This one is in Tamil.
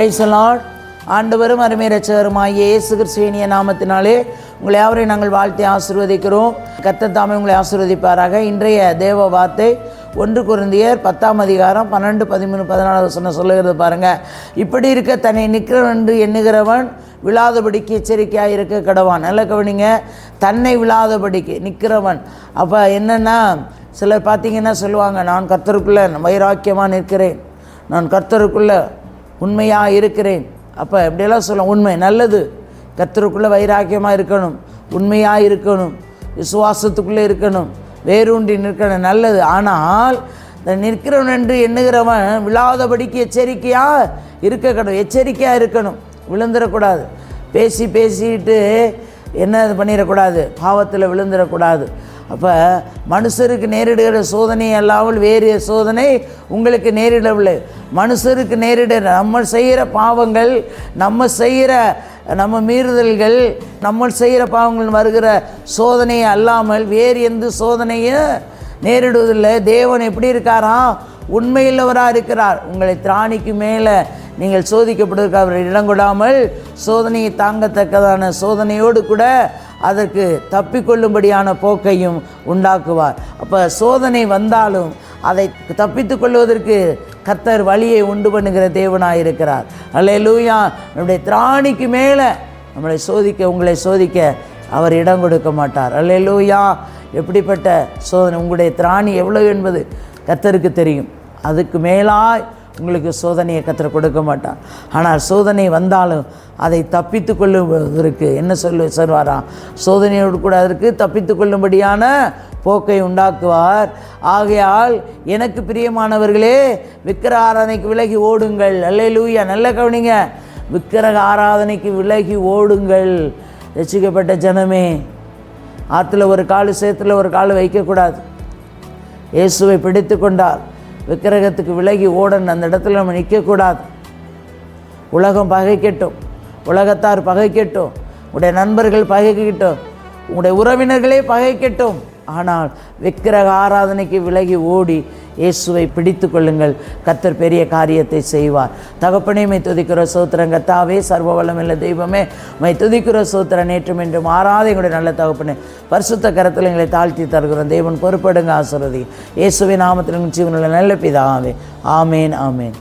பிரைசலால் ஆண்டவரும் அருமை ரச்சகருமாய் இயேசு கிறிஸ்துவனிய நாமத்தினாலே உங்களை யாவரையும் நாங்கள் வாழ்த்தி ஆசீர்வதிக்கிறோம். கத்த தாமே உங்களை ஆசிர்வதிப்பாராக. இன்றைய தேவ வார்த்தை ஒன்று குருந்தியர் பத்தாம் அதிகாரம் பன்னெண்டு பதிமூணு பதினாலு சொன்ன சொல்லுகிறது பாருங்கள் இப்படி இருக்க தன்னை நிற்கிறவன் என்று எண்ணுகிறவன் விழாதபடிக்கு எச்சரிக்கையாக இருக்க கடவான். நல்ல கவனிங்க. தன்னை விழாதபடிக்கு நிற்கிறவன். அப்போ என்னென்னா சிலர் பார்த்தீங்கன்னா சொல்லுவாங்க நான் கர்த்தருக்குள்ளே வைராக்கியமாக நிற்கிறேன். நான் கர்த்தருக்குள்ளே உண்மையாக இருக்கிறேன். அப்போ எப்படியெல்லாம் சொல்ல உண்மை நல்லது. கர்த்தருக்குள்ளே வைராக்கியமாக இருக்கணும். உண்மையாக இருக்கணும். விசுவாசத்துக்குள்ளே இருக்கணும். வேரூன்றி நிற்கணும். நல்லது. ஆனால் இந்த நிற்கிறவன் என்று எண்ணுகிறவன் விழாதபடிக்கு எச்சரிக்கையாக இருக்க கடவுள் எச்சரிக்கையாக இருக்கணும். விழுந்துடக்கூடாது பேசி பேசிட்டு என்ன இது பண்ணிடக்கூடாது பாவத்தில் விழுந்துடக்கூடாது அப்போ மனுஷருக்கு நேரிடுகிற சோதனை அல்லாமல் வேறு சோதனை உங்களுக்கு நேரிடவில்லை. மனுஷருக்கு நேரிட நம்ம செய்கிற பாவங்கள் நம்ம செய்கிற நம்ம மீறுதல்கள் நம்ம செய்கிற பாவங்கள் வருகிற சோதனை அல்லாமல் வேறு எந்த சோதனையும் நேரிடுவதில்லை. தேவன் எப்படி இருக்காராம் உண்மையுள்ளவராக இருக்கிறார். உங்களை திராணிக்கு மேலே நீங்கள் சோதிக்கப்படுவதற்கு அவர் இடங்கொடாமல் சோதனையை தாங்கத்தக்கதான சோதனையோடு கூட அதற்கு தப்பிக்கொள்ளும்படியான போக்கையும் உண்டாக்குவார். அப்போ சோதனை வந்தாலும் அதை தப்பித்து கொள்வதற்கு கத்தர் வழியை உண்டு பண்ணுகிற தேவனாக இருக்கிறார். அல்லேலூயா நம்முடைய திராணிக்கு மேலே நம்மளை சோதிக்க உங்களை சோதிக்க அவர் இடம் கொடுக்க மாட்டார். அல்லேலூயா எப்படிப்பட்ட சோதனை? உங்களுடைய திராணி எவ்வளவு என்பது கத்தருக்கு தெரியும். அதுக்கு மேலாய் உங்களுக்கு சோதனையை கத்திர கொடுக்க மாட்டான் ஆனால் சோதனை வந்தாலும் அதை தப்பித்து கொள்ளுவதற்கு என்ன சொல்லு சொல்வாராம் சோதனையோடு கூட அதற்கு தப்பித்து கொள்ளும்படியான போக்கை உண்டாக்குவார். ஆகையால் எனக்கு பிரியமானவர்களே விக்கிர ஆராதனைக்கு விலகி ஓடுங்கள். அல்லேலூயா. நல்ல கவனிங்க. விக்கிரக ஆராதனைக்கு விலகி ஓடுங்கள். ரசிக்கப்பட்ட ஜனமே ஆற்றுல ஒரு கால் சேத்துல ஒரு கால் வைக்கக்கூடாது. இயேசுவை பிடித்து கொண்டார். விக்கிரகத்துக்கு விலகி ஓடணும் அந்த இடத்துல நம்ம நிற்கக்கூடாது. உலகம் பகைக்கட்டும். உலகத்தார் பகைக்கட்டும். உடைய நண்பர்கள் பகைக்கட்டும். உங்களுடைய உறவினர்களே பகைக்கட்டும். ஆனால் விக்கிரக ஆராதனைக்கு விலகி ஓடி இயேசுவை பிடித்து கொள்ளுங்கள். கத்தர் பெரிய காரியத்தை செய்வார். தகப்பனே மை துதிக்கிற சோத்திரம் கத்தாவே சர்வ வளமில்ல தெய்வமே மை துதிக்கிற சோத்திரம் நேற்றும் என்றும் மாறாத எங்களுடைய நல்ல தகப்பனே பரிசுத்த கரத்தில் எங்களை தாழ்த்தி தருகிறோம். தேவன் பொறுப்படுங்க ஆசிரதி இயேசுவை நாமத்தில் ஜீவனுள்ள நல்ல பிதாவே. ஆமேன் ஆமேன்.